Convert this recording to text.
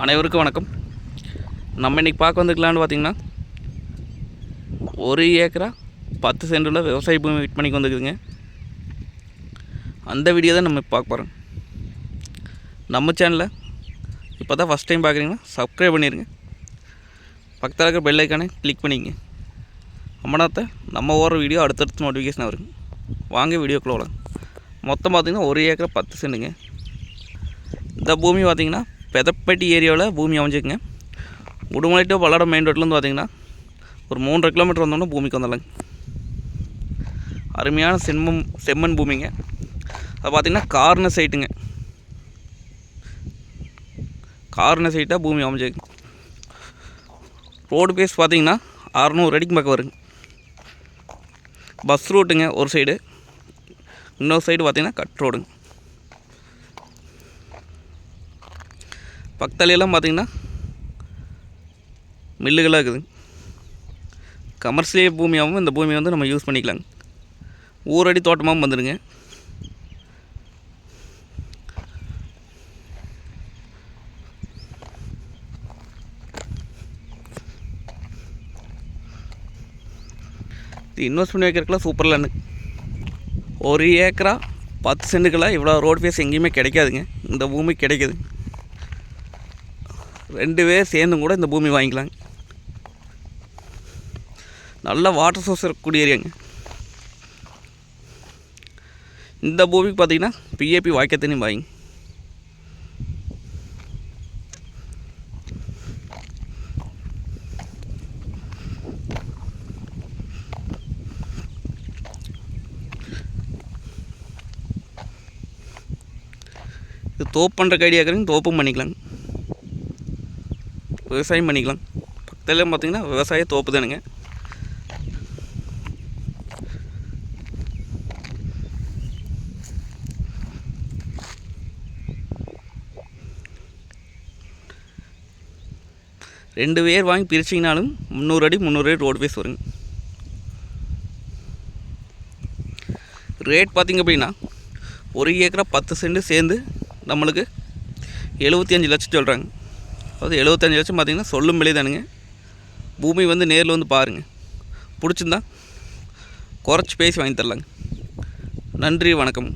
அனைவருக்கும் வணக்கம். நம்ம இன்றைக்கி பார்க்க வந்துக்கலான்னு பார்த்திங்கன்னா ஒரு ஏக்கரா பத்து சென்டில் விவசாய பூமி விட் பண்ணிக்கு வந்துக்குதுங்க அந்த வீடியோ தான் நம்ம பார்க்க போகிறோம் நம்ம சேனலில் இப்போ தான் ஃபஸ்ட் டைம் பார்க்குறீங்கன்னா சப்ஸ்கிரைப் பண்ணிடுங்க பக்கத்தில் இருக்கிற பெல் ஐக்கானே கிளிக் பண்ணிக்கங்க அம்மனாத்த நம்ம ஓடுற வீடியோ அடுத்தடுத்து நோட்டிஃபிகேஷன் வருங்க வாங்க வீடியோக்குள்ளே மொத்தம் பார்த்திங்கன்னா ஒரு ஏக்கரா பத்து சென்டுங்க இந்த பூமி பார்த்திங்கன்னா பெதப்பட்டி ஏரியாவில் பூமி அமைஞ்சிருக்குங்க. உடுமலை டு மெயின் ரோட்லேருந்து பார்த்தீங்கன்னா ஒரு மூன்றரை கிலோமீட்டர் வந்தோம்னா பூமிக்கு வந்துடலாங்க. அருமையான செம்மம் செம்மண் பூமிங்க. அது பார்த்திங்கன்னா கார்னர் சைட்டுங்க கார்னர் சைட்டாக பூமி அமைஞ்சிருக்கு. ரோடு பேஸ் பார்த்தீங்கன்னா அறநூறு அடிக்கு பக்கம் வருங்க. பஸ் ரூட்டுங்க ஒரு சைடு இன்னொரு சைடு பார்த்திங்கன்னா கட் ரோடுங்க பக்கத்துலலாம் பார்த்திங்கன்னா மில்லுகளாக இருக்குது. கமர்ஷியல் பூமியாகவும் இந்த பூமியை வந்து நம்ம யூஸ் பண்ணிக்கலாங்க ஊரடி தோட்டமாகவும் வந்துடுங்க. இது இன்வெஸ்ட் பண்ணி வைக்கிறதுக்குலாம் சூப்பர் லேண்டு ஒரு ஏக்கரா பத்து சென்ட்டுக்கெல்லாம் இவ்வளோ ரோடு ஃபேஸ் எங்கேயுமே கிடைக்காதுங்க. இந்த பூமி கிடைக்குது. ரெண்டு பேர் சேர்ந்தும் கூட இந்த பூமி வாங்கிக்கலாங்க. நல்ல வாட்டர் சோர்ஸ் இருக்கக்கூடிய ஏரியாங்க. இந்த பூமிக்கு பார்த்தீங்கன்னா பிஏபி வாய்க்க தண்ணி இது தோப்பு பண்ணுற ஐடியா இருக்கிறீங்க தோப்பும் பண்ணிக்கலாங்க. விவசாயம் பண்ணிக்கலாம். பக்கத்தில் பார்த்திங்கன்னா விவசாய தோப்பு தானுங்க. ரெண்டு பேர் வாங்கி பிரிச்சிங்கனாலும் முந்நூறு அடி முந்நூறு அடி ரோடு பேஸ் வருங்க. ரேட் பார்த்திங்க அப்படின்னா ஒரு ஏக்கரா பத்து சென்ட் சேர்ந்து நம்மளுக்கு எழுபத்தி அஞ்சு லட்சம் சொல்கிறாங்க அதாவது எழுபத்தஞ்சி லட்சம் பார்த்தீங்கன்னா சொல்லும் விலை தானுங்க. பூமி வந்து நேரில் வந்து பாருங்கள் பிடிச்சிருந்தா குறைச்சி பேசி வாங்கி தரலாங்க. நன்றி வணக்கம்.